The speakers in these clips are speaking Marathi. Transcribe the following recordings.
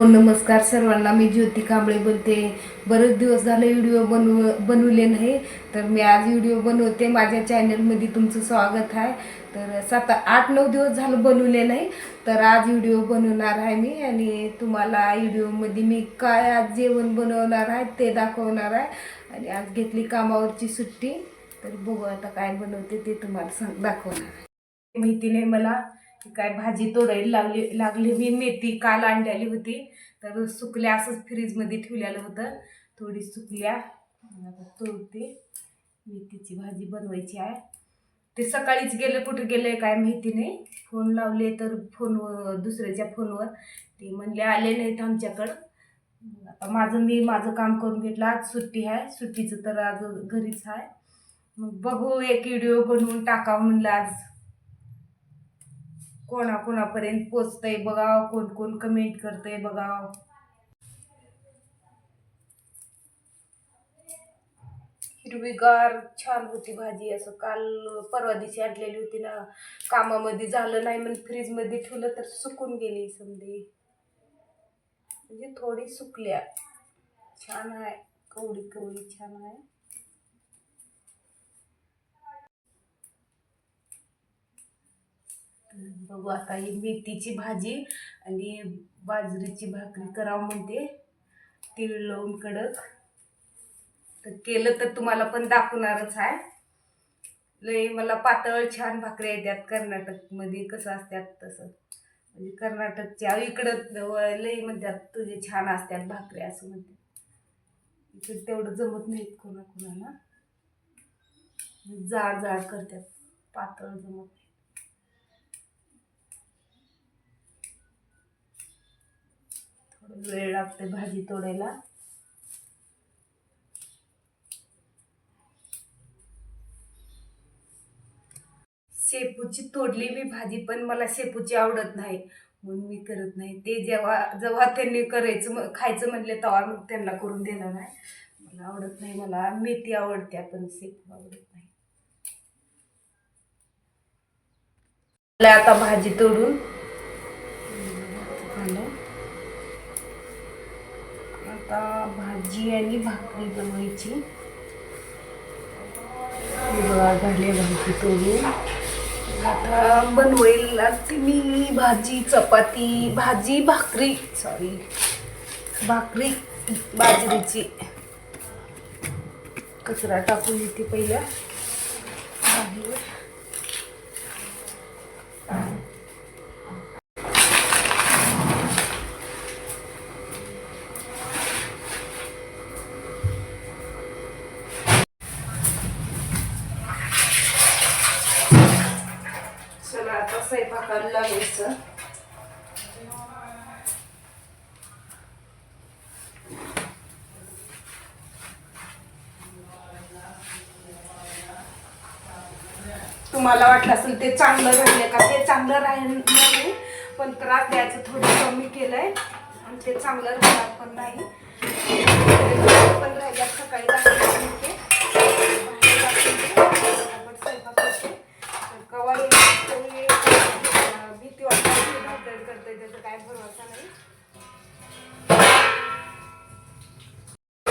हो, नमस्कार सर्वांना. मी ज्योती कांबळे बोलते. बरेच दिवस झाले व्हिडिओ बनव बनवले नाही. तर मी आज व्हिडिओ बनवते. माझ्या चॅनलमध्ये तुमचं स्वागत आहे. तर सात आठ नऊ दिवस झालं बनवले नाही. तर आज व्हिडिओ बनवणार आहे मी. आणि तुम्हाला व्हिडिओमध्ये मी काय आज जेवण बनवणार आहे ते दाखवणार आहे. आणि आज घेतली कामावरची सुट्टी. तर बघू आता काय बनवते ते तुम्हाला सांग दाखवणार आहे. माहिती नाही मला. काय भाजी तोडायला लागली लागली मी मेथी काल आणलेली होती. तर सुकल्या असंच फ्रीजमध्ये ठेवलेलं होतं. थोडी सुकल्या. तोडते. मेथीची भाजी बनवायची आहे. ते सकाळीच गेलं कुठे गेलं काय माहिती नाही. फोन लावले तर फोनवर दुसऱ्याच्या फोनवर. ते म्हणले आले नाहीत आमच्याकडं. आता माझं मी माझं काम करून घेतलं. आज सुट्टी आहे. सुट्टीचं तर आज घरीच आहे. मग बघू एक व्हिडिओ बनवून टाकावं म्हणलं आज. कोणाकोणापर्यंत पोचतंय बघाव कोण कोण कमेंट करतंय बघाव. हिरवीगार, छान होती भाजी. असं काल, परवा दिवशी आणलेली होती ना, कामामध्ये झालं नाही म्हणून फ्रीजमध्ये ठेवलं तर सुकून गेली समजे म्हणजे थोडी सुकल्या. छान आहे. कवडी कवडी छान आहे. बघू आता ही मेथीची भाजी आणि बाजरीची भाकरी करावं म्हणते. तीळ लावून कडक. तर केलं तर तुम्हाला पण दाखवणारच आहे. लय मला पातळ छान भाकऱ्या येतात कर्नाटकमध्ये कसं असतात तसं. म्हणजे कर्नाटकच्या इकडं लई म्हणतात तुझे छान असतात भाकऱ्या असं म्हणतात. इकडे तेवढं जमत नाहीत कोणा कोणाला जाड जाड करतात पातळ जमत नाही. थोडं वेळ लागते भाजी तोडायला. शेपूची तोडली मी भाजी पण मला शेपूची आवडत नाही. म्हणून मी करत नाही. ते जेव्हा जेव्हा त्यांनी करायचं खायचं म्हणले तेव्हा मग त्यांना करून देणार नाही मला आवडत नाही. मला मेथी आवडते पण शेपू आवडत नाही. मला आता भाजी तोडून आता भाजी आणि भाकरी बनवायची. बघा झाले भाजी तोडून. आता बनवायला ती मी भाजी चपाती भाजी भाकरी. सॉरी भाकरी बाजरीची. कचरा टाकून येते पहिल्या. स्वयंपाकाला तुम्हाला वाटलं असेल ते चांगलं राहिले का? ते चांगलं राहील नाही पण त्रास द्यायचं थोडं कमी केलंय. आणि ते चांगलं राहणार पण नाही. पण राहिल्या सकाळी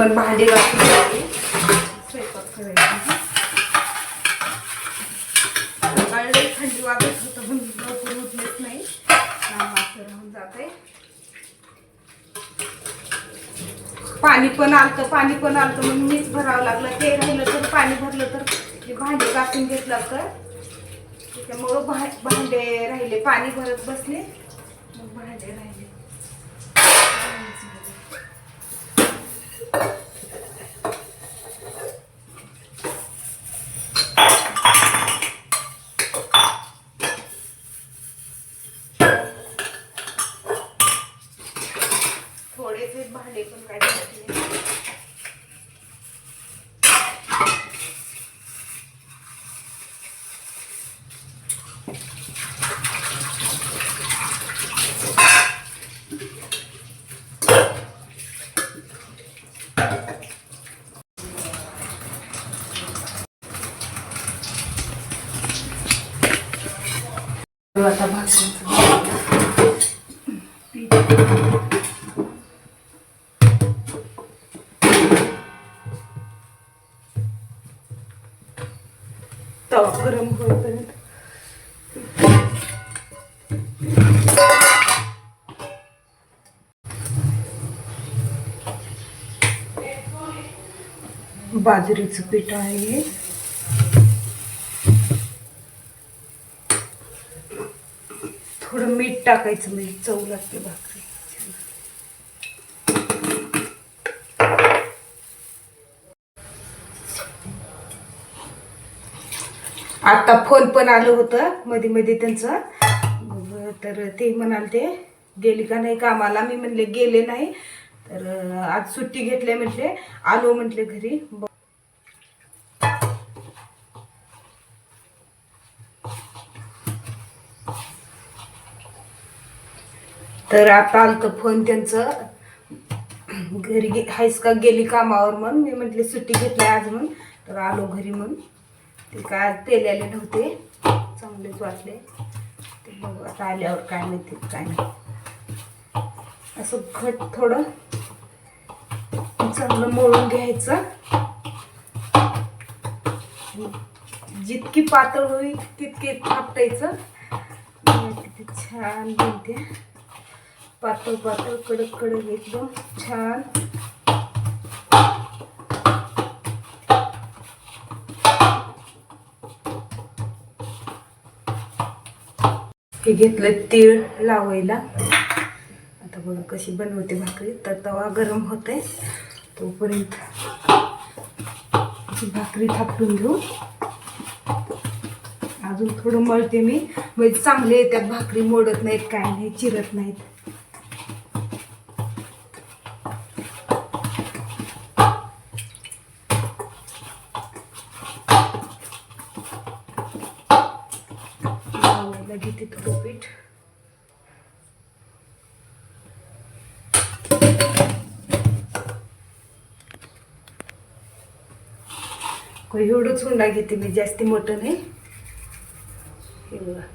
मग भांडी झाली. स्वयंपाक करायचा सकाळी लई थंडी वाजत होतं पण लवकर उठलेच नाही. काम असं राहून जाते पाणी पण आलतं पाणी पण आलतं म्हणून मीच भरावं लागलं. ते राहिलं तर पाणी भरलं तर भांडे घासून घेतलं तर त्याच्यामुळं भा भांडे राहिले पाणी भरत बसले. मग भांडे राहिले थोडेसे भांडे पण काय घातले आता भाकरीचं बाजरीचं पीठ आहे. थोडं मीठ टाकायचं म्हणजे चव लागते भाकरी. आता फोन पण आलं होतं मध्ये मध्ये त्यांचं. मग तर ते म्हणाल ते गेली का नाही कामाला? मी म्हणले गेले नाही. तर आज सुट्टी घेतल्या म्हटले आलो म्हटले घरी. तर आता आलतं फोन त्यांचं. घरी गे हायस का गेली कामावर म्हणून. मी म्हटले सुट्टी घेतली आज म्हणून. तर आलो घरी म्हणून. ते काय आज पेल्याले नव्हते. चांगलेच वाटले. ते बघू आता आल्यावर काय माहिती काय नाही. असं घट थोडं चांगलं मळून घ्यायचं. जितकी पातळ होईल तितके थापटायचं. छान बनते. पातळ पातळ कडक कडक एकदम छान. हे घेतलं तीळ लावायला. आता बघा कशी बनवते भाकरी. तर तवा गरम होते तोपर्यंत भाकरी थापटून घेऊ. अजून थोडं मळते मी. म्हणजे चांगले येतात भाकरी मोडत नाहीत काय नाही चिरत नाहीत. लावायला घेते थोडं पीठ. एवढंच हुंडा घेते मी जास्ती मोठं नाही. हे बघा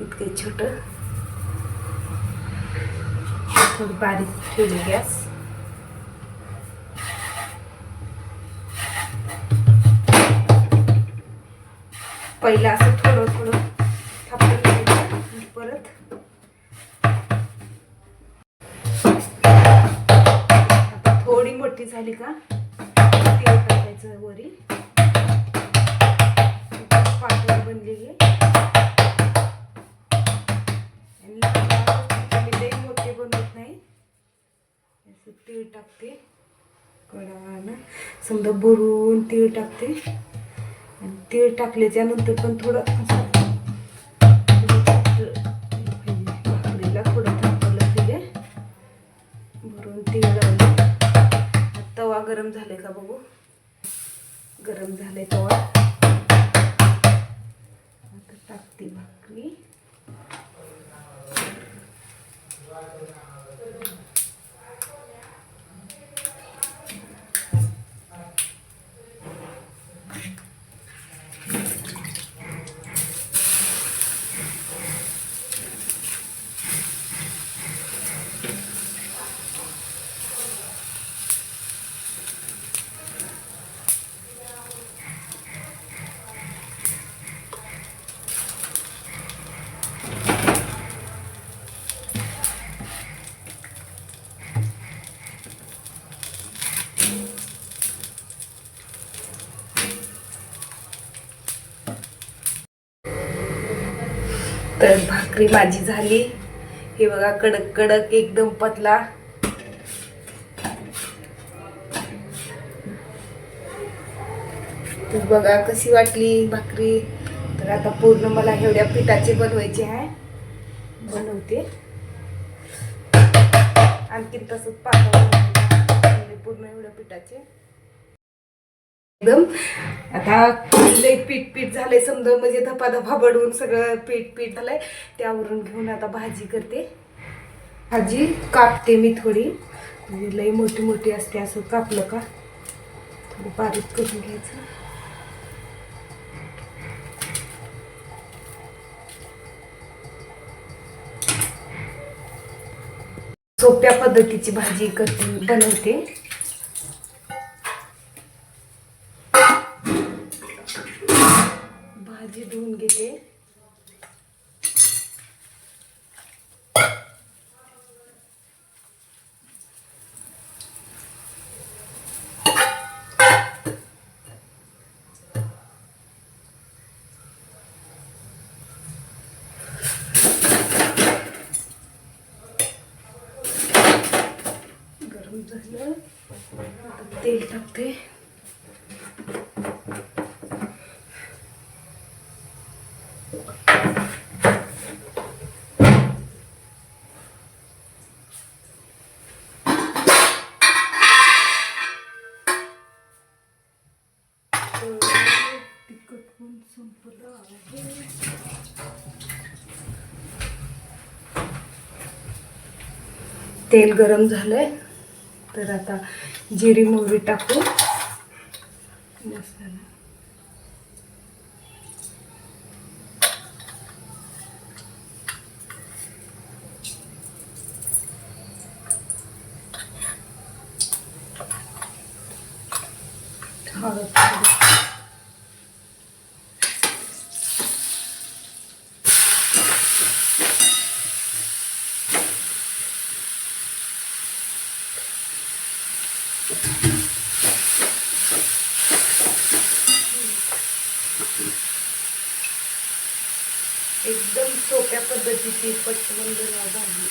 इतके छोट. थोडी बारीक ठेवली गॅस. पहिलं असं थोडं झाली का? तेल टाकायचं वरी. पातळ बनलेली गे आणि मोठे बनवत नाही. असं तीळ टाकते. कडानं समजा भरून तीळ टाकते. आणि तीळ टाकल्याच्यानंतर पण थोडं असं थोडं तवा गरम झाले का बघू? गरम झाले तवा आता टाकते भाकरी तर भाकरी माझी झाली. हे बघा कडक कडक एकदम पतला. तर बघा कशी वाटली भाकरी. तर आता पूर्ण मला एवढ्या पिठाचे बनवायचे आहे. बनवते. आणखी तसंच पातळ पूर्ण एवढ्या पिठाचे. एकदम आता लई पीठ पीठ झालंय समजा म्हणजे धपा धपा बडवून सगळं पीठ पीठ झालंय. त्यावरून घेऊन आता भाजी करते. भाजी कापते मी थोडी. म्हणजे लई मोठी मोठी असते असं कापलं का? थोडं बारीक करून घ्यायचं. सोप्या पद्धतीची भाजी करते बनवते भाजी धुवून घेते झालं आता तेल टाकते. तिखट पण संपलं तेल गरम झालंय. तर आता जिरी मोहरी टाकू. मसाला हळद थोडी. एकदम सोप्या पद्धतीची पटकन बनवा भाजी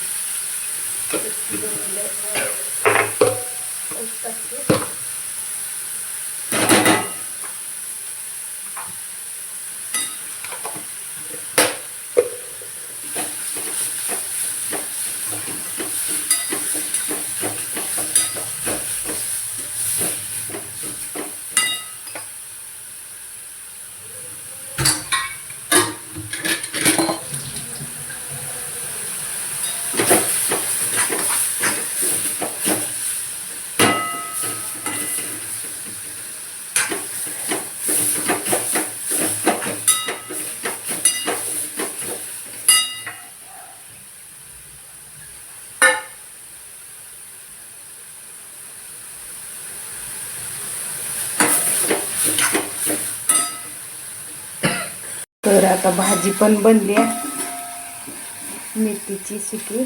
तर आता भाजी पण बनली आहे. मेथीची सुकी.